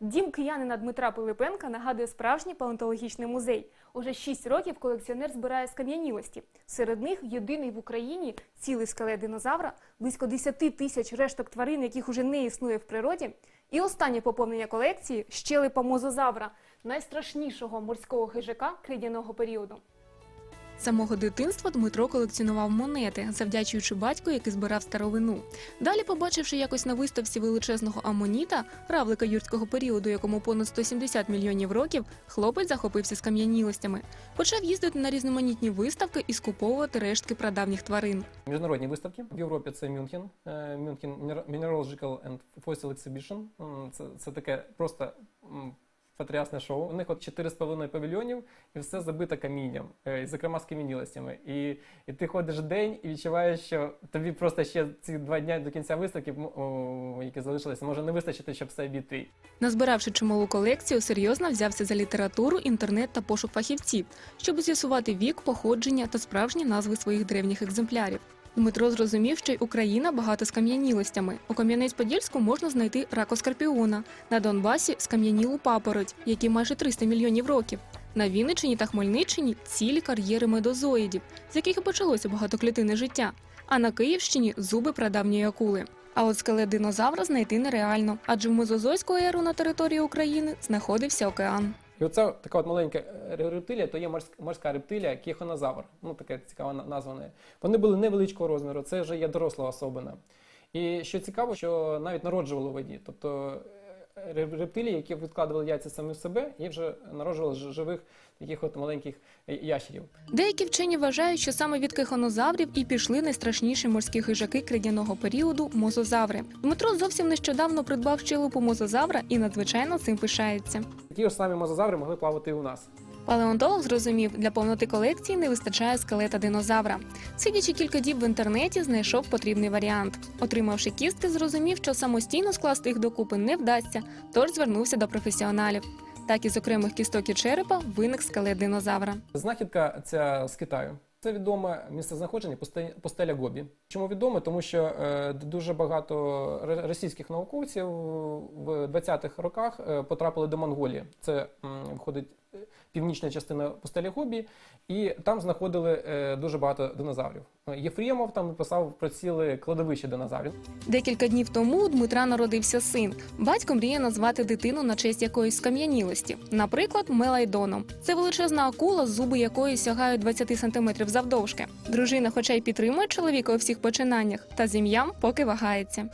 Дім киянина Дмитра Пилипенка нагадує справжній палеонтологічний музей. Уже 6 років колекціонер збирає скам'янілості. Серед них єдиний в Україні цілий скелет динозавра, близько 10 тисяч решток тварин, яких уже не існує в природі. І останнє поповнення колекції щелепа мозозавра, найстрашнішого морського хижака кридяного періоду. Самого дитинства Дмитро колекціонував монети, завдячуючи батьку, який збирав старовину. Далі, побачивши якось на виставці величезного амоніта, равлика юрського періоду, якому понад 170 мільйонів років, хлопець захопився скам'янілостями. Почав їздити на різноманітні виставки і скуповувати рештки прадавніх тварин. Міжнародні виставки в Європі це Мюнхен, е, Мюнхен Mineralogical and Fossil Exhibition. Це, це таке просто потрясне шоу. У них от 4,5 павільйонів і все забито камінням, е, і, зокрема з камінілостями. І, і ти ходиш день і відчуваєш, що тобі просто ще ці два дні до кінця виставки, о, які залишилися, може не вистачити, щоб все обійти. Назбиравши чималу колекцію, серйозно взявся за літературу, інтернет та пошук фахівців, щоб з'ясувати вік, походження та справжні назви своїх древніх екземплярів. Дмитро зрозумів, що й Україна багата скам'янілостями. У Кам'янець-Подільську можна знайти ракоскорпіона, на Донбасі скам'янілу папороть, якій майже 300 мільйонів років. На Вінниччині та Хмельниччині цілі кар'єри медозоїдів, з яких і почалося багатоклітинне життя. А на Київщині зуби прадавньої акули. А от скелет динозавра знайти нереально, адже в мезозойську еру на території України знаходився океан. І оце така от маленька е, рептилія, то є морська, рептилія, кіхонозавр. Ну, така цікава на- назва. Вони були невеличкого розміру, це вже є доросла особина. І що цікаво, що навіть народжували у воді. Тобто е, рептилії, які відкладували яйця самі в себе, і вже народжували живих таких от маленьких е, ящерів. Деякі вчені вважають, що саме від кихонозаврів і пішли найстрашніші морські хижаки кридяного періоду мозозаври. Дмитро зовсім нещодавно придбав щелепу мозозавра і надзвичайно цим пишається. Такі ж самі мозазаври могли плавати і у нас. Палеонтолог зрозумів, для повноти колекції не вистачає скелета динозавра. Сидячи кілька діб в інтернеті, знайшов потрібний варіант. Отримавши кістки, зрозумів, що самостійно скласти їх докупи не вдасться, тож звернувся до професіоналів. Так із окремих кісток і черепа виник скелет динозавра. Знахідка ця з Китаю. Це відоме місцезнаходження пусте- пустеля Гобі. Чому відоме? Тому що е, дуже багато російських науковців в 20-х роках е, потрапили до Монголії. Це входить північна частина пустелі Гобі, і там знаходили е, дуже багато динозаврів. Е, Єфремов там написав про ціле кладовище динозаврів. Декілька днів тому Дмитра народився син. Батько мріє назвати дитину на честь якоїсь скам'янілості, наприклад, Мелайдоном. Це величезна акула, зуби якої сягають 20 сантиметрів завдовжки. Дружина, хоча й підтримує чоловіка у всіх починаннях, та з ім'ям поки вагається.